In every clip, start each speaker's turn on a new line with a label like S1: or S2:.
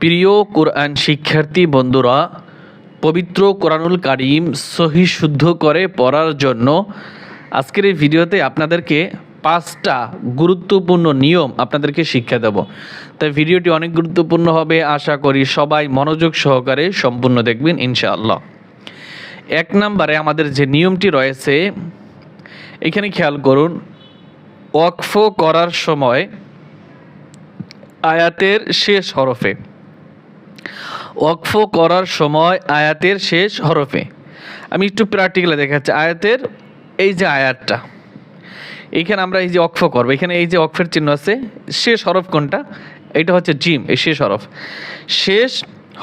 S1: প্রিয় কোরআন শিক্ষার্থী বন্ধুরা, পবিত্র কোরআনুল কারিম সহি শুদ্ধ করে পড়ার জন্য আজকের এই ভিডিওতে আপনাদেরকে পাঁচটা গুরুত্বপূর্ণ নিয়ম আপনাদেরকে শিক্ষা দেব। তাই ভিডিওটি অনেক গুরুত্বপূর্ণ হবে, আশা করি সবাই মনোযোগ সহকারে সম্পূর্ণ দেখবেন ইনশাআল্লাহ। এক নম্বরে আমাদের যে নিয়মটি রয়েছে, এখানে খেয়াল করুন, ওয়াকফ করার সময় আয়াতের শেষ হরফে ওয়াকফ করার সময় আয়াতের শেষ হরফে। আমি একটু প্র্যাকটিক্যালে দেখাচ্ছি। আয়াতের এই যে আয়াতটা এইখানে আমরা এই যে অক্ষ করব, এখানে এই যে অক্ষের চিহ্ন আছে, শেষ হরফ কোনটা? এটা হচ্ছে জিম, এই শেষ হরফ। শেষ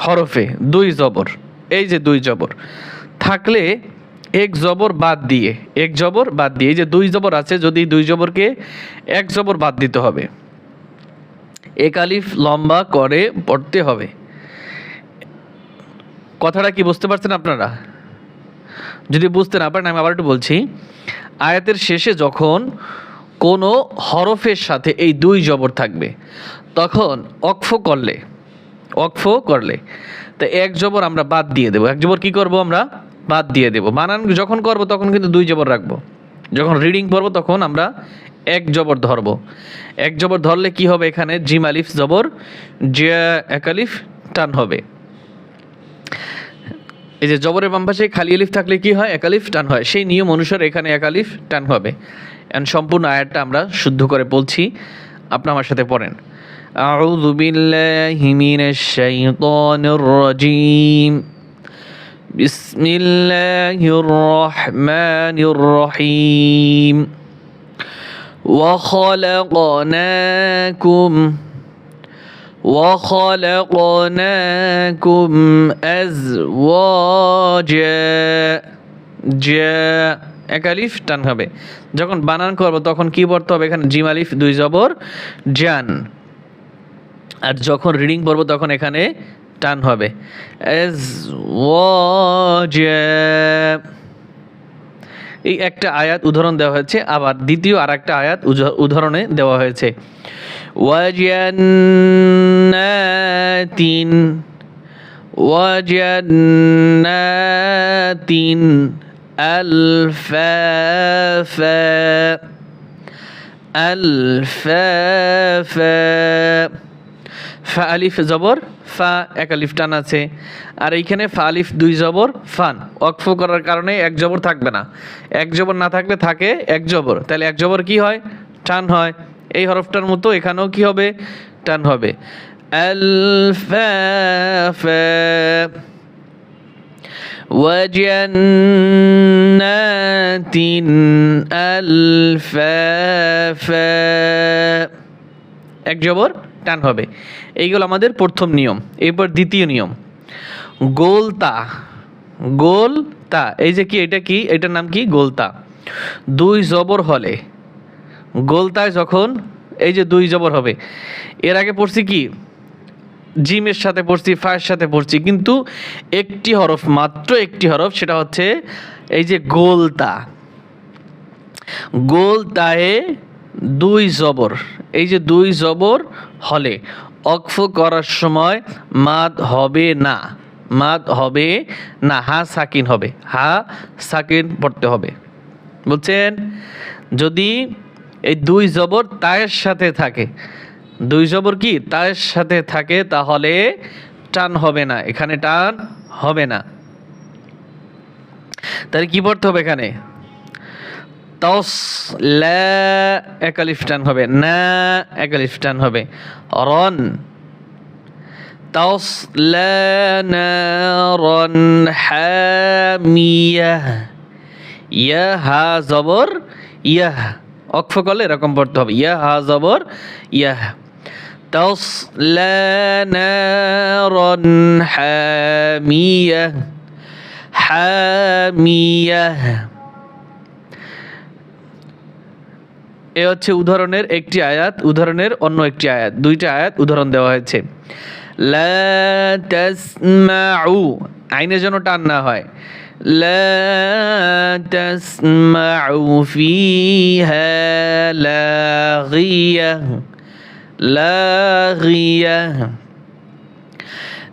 S1: হরফে দুই জবর, এই যে দুই জবর। থাকলে এক জবর বাদ দিয়ে, এক জবর বাদ দিয়ে, এই যে দুই জবর আছে, যদি দুই জবরকে এক জবর বাদ দিতে হবে, এক আলিফ লম্বা করে পড়তে হবে। কথাটা কি বুঝতে পারছেন আপনারা? যদি বুঝতে না পারেন আমি আবার একটু বলছি। আয়াতের শেষে যখন কোনো হরফের সাথে এই দুই জবর থাকবে, তখন অক্ফ করলে অক্ফ করলে, তো এক জবর আমরা বাদ দিয়ে দেবো। এক জবর কী করব আমরা? বাদ দিয়ে দেবো। বানান যখন করব, তখন কিন্তু দুই জবর রাখব। যখন রিডিং পড়ব, তখন আমরা এক জবর ধরবো। এক জবর ধরলে কি হবে এখানে? জিম আলিফ জবর জিয়া এক আলিফ টান হবে। এই যে জবরের বাম পাশে খালি আলিফ থাকলে কি হয় একালিফ টান হয় সেই নিয়ম অনুসারে এখানে একালিফ টান হবে এখন সম্পূর্ণ আয়াতটা আমরা শুদ্ধ করে বলছি আপনি আমার সাথে পড়েন أعوذ بالله من الشيطان الرجيم بسم الله الرحمن الرحيم وخلقناكم وخلقناكم أزواجا جا এক আলিফ টান হবে যখন বানান করবো তখন কি পড়তে হবে এখানে জিম আলিফ দুই জবর জান আর যখন রিডিং পড়বো তখন এখানে টান হবে এজ এই একটা আয়াত উদাহরণ দেওয়া হয়েছে আবার দ্বিতীয় আর একটা আয়াত উজ- উদাহরণে দেওয়া হয়েছে وجنات وجنات ألفافا ألفافا ফা আলিফ জবর ফা এক আলিফ টান আছে আর এইখানে ফা আলিফ দুই জবর ফান অক্ফ করার কারণে এক জবর থাকবে না এক জবর না থাকলে থাকে এক জবর তাহলে এক জবর কি হয় টান হয় এই হরফটার মতো এখানেও কি হবে টান হবে আলফাফা وجنات ألفافا এক জবর টান হবে এইগুলো আমাদের প্রথম নিয়ম এরপর দ্বিতীয় নিয়ম গোলতা গোলতা এই যে কি এটা কি এটার নাম কি গোলতা দুই জবর হলে গোলতায় যখন এই যে দুই জবর হবে, এর আগে পড়ছি কি? জিমের সাথে পড়ছি, ফায়ের সাথে পড়ছি, কিন্তু একটি হরফ, মাত্র একটি হরফ, সেটা হচ্ছে এই যে গোলতা। গোলতায়ে দুই জবর, এই যে দুই জবর হলে অক্ফ করার সময় মাদ হবে না, মাদ হবে না, হা সাকিন হবে, হা সাকিন পড়তে হবে। বুঝছেন? যদি এই দুই জবর তায়ের সাথে থাকে। দুই জবর কি? তায়ের সাথে থাকে তাহলে টান হবে না, এখানে টান হবে না। তাহলে কি পড়তে হবে এখানে? তস একালিফ টান হবে, না একালিফ টান হবে। রন, তস রন হামিয়া ইয়া, হা, জবর, ইয়া। অক্ষ করলে এরকম পড়তে হবে ইয়া হা জবর ইয়া تصلى نارا حامية حامية এ হচ্ছে উদাহরণের একটি আয়াত উদাহরণের অন্য একটি আয়াত দুইটা আয়াত উদাহরণ দেওয়া হয়েছে লা তাসমাউ আইনে যেন টান না হয় لا تسمع فيها لاغية لاغية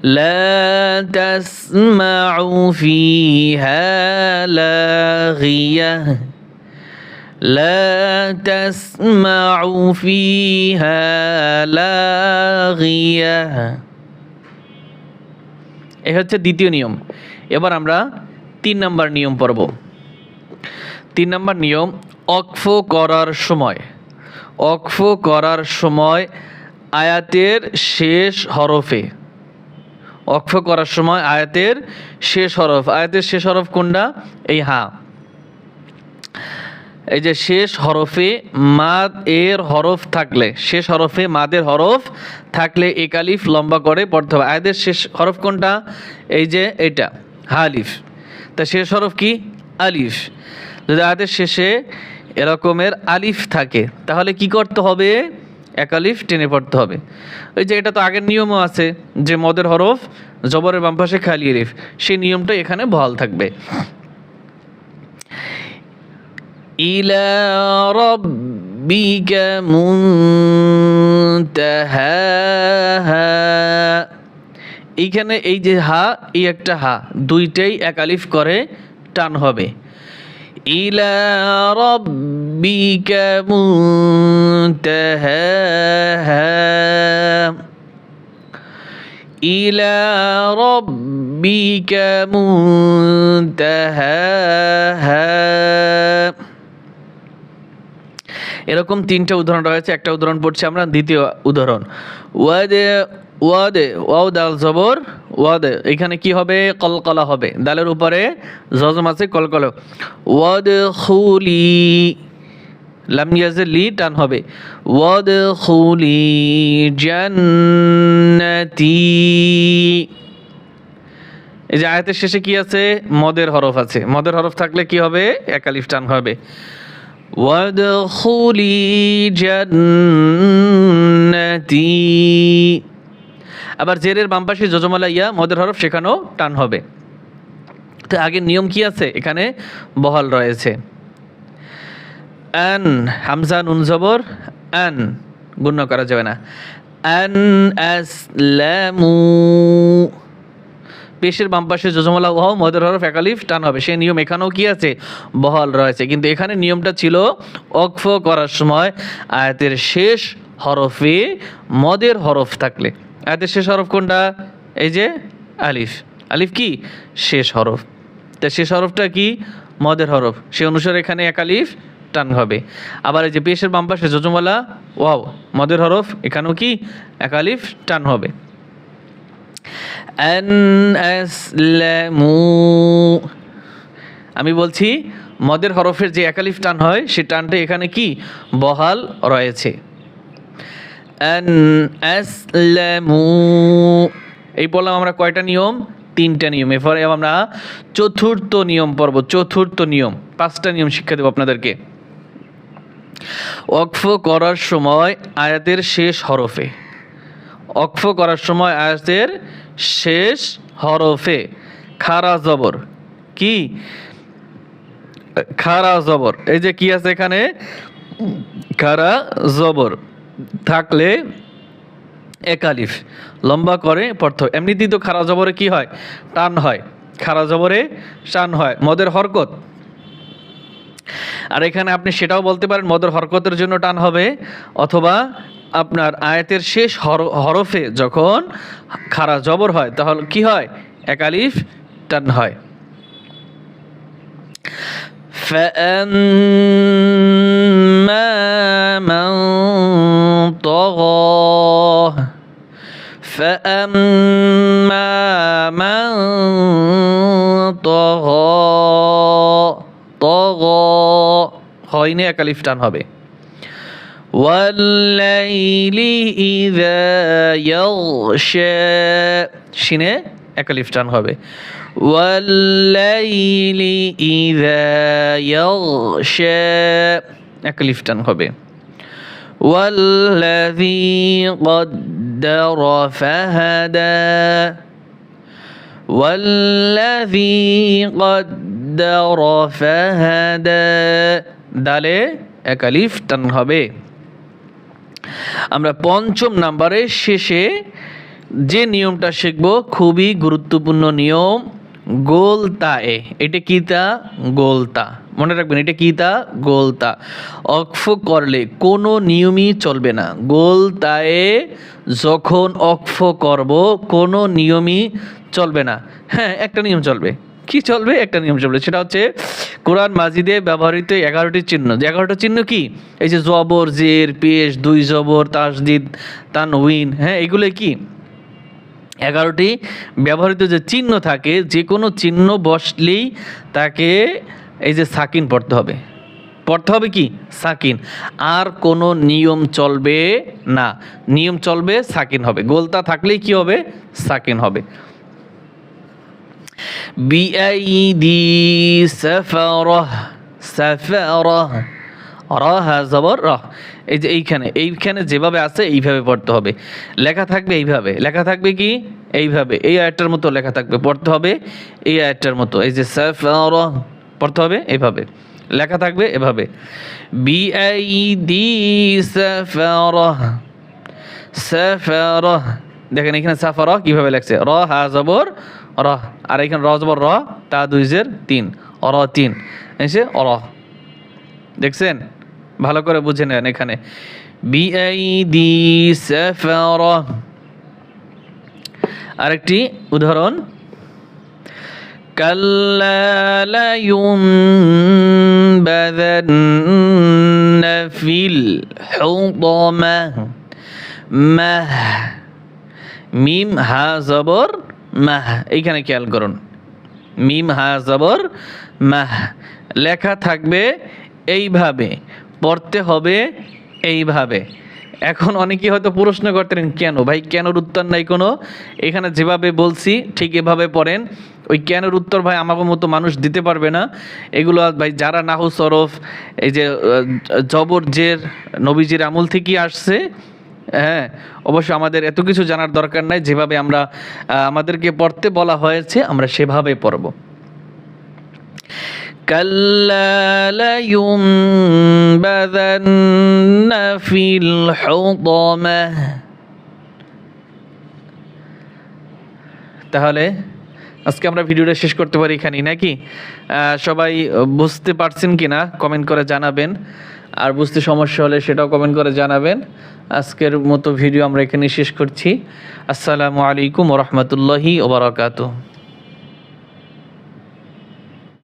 S1: لا تسمع فيها لاغية لا تسمع فيها لاغية এ হচ্ছে দ্বিতীয় নিয়ম। এবার আমরা তিন নম্বর নিয়ম পড়ব। তিন নম্বর নিয়ম অক্ফ করার সময়। অক্ফ করার সময় আয়াতের শেষ হরফে। অক্ষ করার সময় আয়াতের শেষ হরফ। আয়াতের শেষ হরফ কোনটা? এই হা। এই যে শেষ হরফে মাদ এর হরফ থাকলে, শেষ হরফে মাদের হরফ থাকলে একালিফ লম্বা করে পড়তে হবে। আয়াতের শেষ হরফ কোনটা? এই যে এটা হালিফ তা শেষ হরফ কি? আলিফ। যদি আয়াতের শেষে এরকমের আলিফ থাকে, তাহলে কি করতে হবে? একালিফ টেনে পড়তে হবে। ওই যে এটা তো আগের নিয়মও আছে যে মদের হরফ জবরের বাম পাশে খালি আলিফ, সেই নিয়মটা এখানে বহাল থাকবে। إلى ربك منتهاها এইখানে এই যে হা এই একটা হা দুইটাই এক আলিফ করে টান হবে ইলা রব্বিকা মুনতাহাহা ইলা রব্বিকা মুনতাহাহা এরকম তিনটা উদাহরণ রয়েছে। একটা উদাহরণ পড়ছি আমরা, দ্বিতীয় উদাহরণ। ওয়াদে ওয়াদে, ওয়াও দাল জবর, ওয়াদে, এখানে কি হবে? কলকলা হবে। দালের উপরে জজম আছে, কলকল। ওয়াদ খুলি লাম ইয়াজে লি টান হবে। ওয়াদ খুলি জান্নাতি। এই যে আয়াতের শেষে কি আছে? মদের হরফ আছে। মদের হরফ থাকলে কি হবে? একালিফ টান হবে। وادخلي جنتي আবার জেরের বাম পাশে যজমালা ইয়া মদের হরফ সেখানেও টান হবে তো আগের নিয়ম কি আছে এখানে বহাল রয়েছে আন হামজা নুন জবর আন গুণ্য করা যাবে না আন আসলামু পেশের বাম পাশে যজমলা ওয়াও, মদের হরফ একালিফ টান হবে। সেই নিয়ম এখানেও কি আছে? বহাল রয়েছে। কিন্তু এখানে নিয়মটা ছিল অক্ফ করার সময় আয়াতের শেষ হরফে মদের হরফ থাকলে। আয়াতের শেষ হরফ কোনটা? এই যে আলিফ। আলিফ কি? শেষ হরফ। তা শেষ হরফটা কি? মদের হরফ। সে অনুসারে এখানে এক আলিফ, টান হবে। আবার এই যে পেশের বাম পাশে যজমলা ওয়াও, মদের হরফ, এখানেও কি? এক আলিফ, টান হবে। আমি বলছি, মদের হরফের যে একালিফ টান হয়, সে টানটা এখানে কি? বহাল রয়েছে। এই বললাম আমরা কয়টা নিয়ম? তিনটা নিয়ম। এরপরে আমরা চতুর্থ নিয়ম পর্ব চতুর্থ নিয়ম। পাঁচটা নিয়ম শিক্ষা দেবো আপনাদেরকে। ওয়াকফ করার সময় আয়াতের শেষ হরফে। অক্ফ করার সময় আয়াতের শেষ হরফে খারা জবর। কি? খারা জবর। এই যে কি আছে এখানে? খারা জবর। থাকলে একালিফ লম্বা করে পড়তে এমনিতেই তো খারা জবরে কি হয়? টান হয়। খারা জবরে টান হয়। মদের হরকত। আর এখানে আপনি সেটাও বলতে পারেন, মদের হরকতের জন্য টান হবে অথবা আপনার আয়াতের শেষ হর- হরফে যখন খারা জবর হয় তাহলে কি হয় একালিফ টান হয় فأما من طغى فأما من طغى طغى হয়নি একালিফ টান হবে والليل إذا يغشى শিনে একালিফ টান হবে والليل إذا يغشى একালিফ টান হবে والذي قدر فهدى والذي قدر فهدى দালে একালিফ টান হবে আমরা পঞ্চম নাম্বারের শেষে যে নিয়মটা শিখব, খুবই গুরুত্বপূর্ণ নিয়ম গোলতায়ে এটা কি তা? গোলতা। মনে রাখবেন, এটা কি তা? গোলতা। অক্ফ করলে কোনো নিয়মই চলবে না। গোলতায়ে যখন অক্ফ করব, কোনো নিয়মই চলবে না। হ্যাঁ একটা নিয়ম চলবে। কি চলবে? একটা নিয়ম চলবে। সেটা হচ্ছে কোরআন মাজিদে ব্যবহৃত এগারোটি চিহ্ন। যে এগারোটা চিহ্ন কি? এই যে জবর, জের, পেশ, দুই জবর, তাসদিদ তানউইন হ্যাঁ এগুলো কি? এগারোটি ব্যবহৃত যে চিহ্ন থাকে, যে কোনো চিহ্ন বসলেই তাকে এই যে সাকিন পড়তে হবে। পড়তে হবে কি? সাকিন। আর কোনো নিয়ম চলবে না। নিয়ম চলবে সাকিন হবে। গোলতা থাকলেই কি হবে? সাকিন হবে। বিআইদি সাফারাহ সাফারাহ রাহ জবর রাহ এই যে এইখানে এইখানে যেভাবে আছে এইভাবে পড়তে হবে। লেখা থাকবে এইভাবে। লেখা থাকবে কি? এইভাবে। এই আয়াতটার মতো লেখা থাকবে। পড়তে হবে এই আয়াতটার মতো। এই যে সাফারাহ পড়তে হবে এভাবে। লেখা থাকবে এভাবে। বিআইদি সাফারাহ সাফারাহ দেখেন এখানে সাফারাহ কীভাবে লেখছে? র হা জবর রহ আর এখানে র জবর র, তা দুই জের তিন। অর তিন। এসে অর দেখছেন? ভালো করে বুঝে নেন এখানে। বিআইডি আরেকটি উদাহরণ। ফিল মিম, হা, জবর মাহ, এইখানে খেয়াল করুন। মিম, হা, জবর, মাহ। লেখা থাকবে এইভাবে, পড়তে হবে এইভাবে। এখন অনেকেই হয়তো প্রশ্ন করতেন, কেন? ভাই, কেনর উত্তর নাই কোনো। এখানে যেভাবে বলছি, ঠিক এভাবে পড়েন। ওই কেনর উত্তর ভাই আমাকে মতো মানুষ দিতে পারবে না। এগুলো ভাই, যারা নাহু সরফ, এই যে জবর জের, নবীজির আমল থেকেই আসছে হ্যাঁ অবশ্য আমাদের এত কিছু জানার দরকার নাই যেভাবে আমরা আহ, আমাদেরকে পড়তে বলা হয়েছে আমরা সেভাবে পড়ব كلا لينبذن في الحطمة তাহলে আজকে আমরা ভিডিওটা শেষ করতে পারি এখানেই নাকি আহ, সবাই বুঝতে পারছেন কি না কমেন্ট করে জানাবেন আর বুঝতে সমস্যা হলে সেটাও কমেন্ট করে জানাবেন। আজকের মতো ভিডিও আমরা এখানে শেষ করছি। আসসালামু আলাইকুম রহমতুল্লাহি ওবরাকাতু